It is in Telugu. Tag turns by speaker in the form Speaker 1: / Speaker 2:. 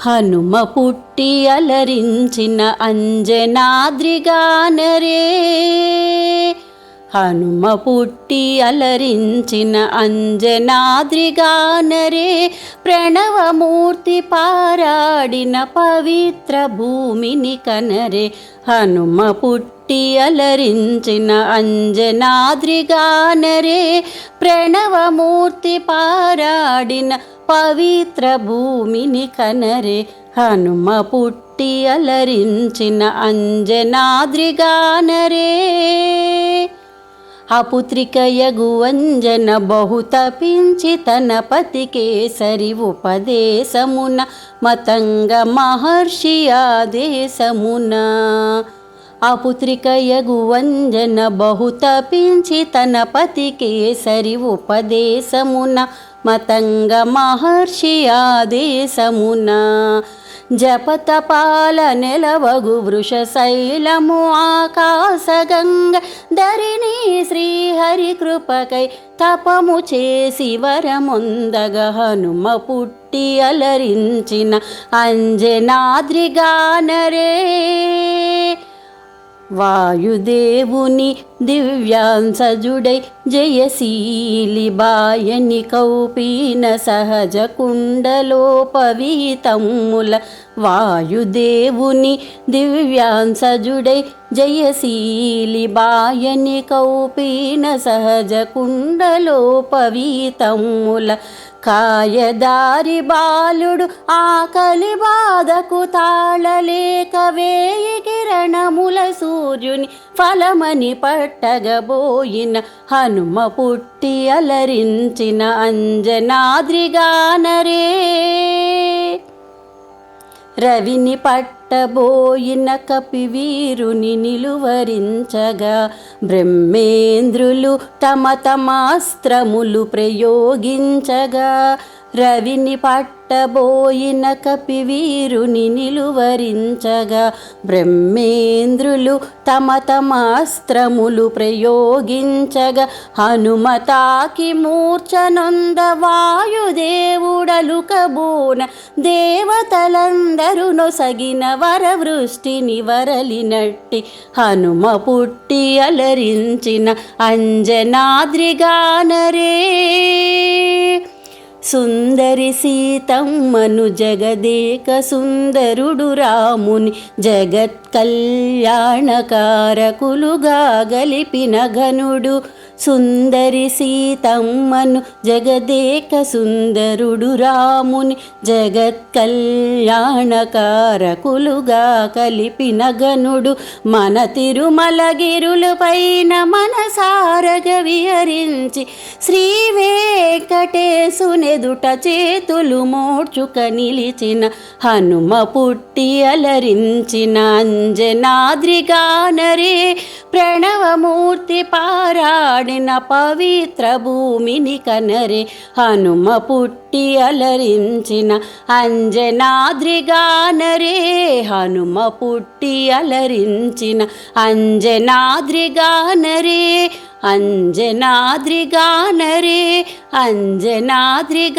Speaker 1: హనుమ పుట్టి అలరించిన అంజనాద్రిగానరే. హనుమ పుట్టి అలరించిన అంజనాద్రిగానరే. ప్రణవమూర్తి పారాడిన పవిత్ర భూమిని కనరే. హనుమ పుట్టి అలరించిన అంజనాద్రిగానరే. ప్రణవమూర్తి పారాడిన పవిత్ర భూమిని కనరే హనుమ పుట్టి అలరించిన అంజనాద్రిగానరే. అపుత్రికయగు అంజన బహు తపించి తన పతికేసరి ఉపదేశమున మతంగ మహర్షి ఆదేశమున. అపుత్రికయగు వంజన బహుతపించి తపించి కేసరి పతికేసరి ఉపదేశమున మతంగ మహర్షి ఆదేశమున. జపతపాల నెలవగు వృషశైలము ఆకాశగంగ ధరిణి శ్రీహరి కృపకై తపము చేసి వరముందగ హనుమ పుట్టి అలరించిన అంజనాద్రిగానరే వాయుదేవుని దివ్యాంసజుడై జయశీలి బాయని కౌపీన సహజ కుండలోపవీతమ్ముల వాయుదేవుని దివ్యాంసజుడై జయశీలి బాయని కౌపీన సహజ కుండలోపవీతమ్ముల కాయదారి బాలుడు ఆకలి బాధకు తాళలేక వేయి కిరణముల సూర్యుని ఫలమని పట్టగబోయిన హనుమ పుట్టి అలరించిన అంజనాద్రిగానరే రవిని పట్టబోయిన కపివీరుని నిలువరించగా బ్రహ్మేంద్రులు తమ తమాస్త్రములు ప్రయోగించగా రవిని పట్టబోయిన కపివీరుని నిలువరించగా బ్రహ్మేంద్రులు తమ తమాస్త్రములు ప్రయోగించగా హనుమతాకి మూర్ఛనొంద వాయుదేవు కబోన దేవతలందరూ నొసగిన వరవృష్టిని వరలినట్టి హనుమ పుట్టి అలరించిన అంజనాద్రిగానరే. సుందరి సీతమ్మను జగదేక సుందరుడు రాముని జగత్ కళ్యాణకారకులుగా గలిపిన ఘనుడు సుందరి సీతమ్మను జగదేక సుందరుడు రాముని జగత్ కళ్యాణకారకులుగా కలిపిన గనుడు. మన తిరుమలగిరుల పైన మనసారగ విహరించి శ్రీ వెంకటేశునెదుట చేతులు మోడ్చుక నిలిచిన హనుమ పుట్టి అలరించిన అంజనాద్రిగానరే ప్రణవమూర్తి పారాడిన పవిత్ర భూమిని కనరే హనుమ పుట్టి అలరించిన అంజనాద్రిగానరే హనుమ పుట్టి అలరించిన అంజనాద్రిగానరే అంజనాద్రిగానరే అంజనాద్రిగానరే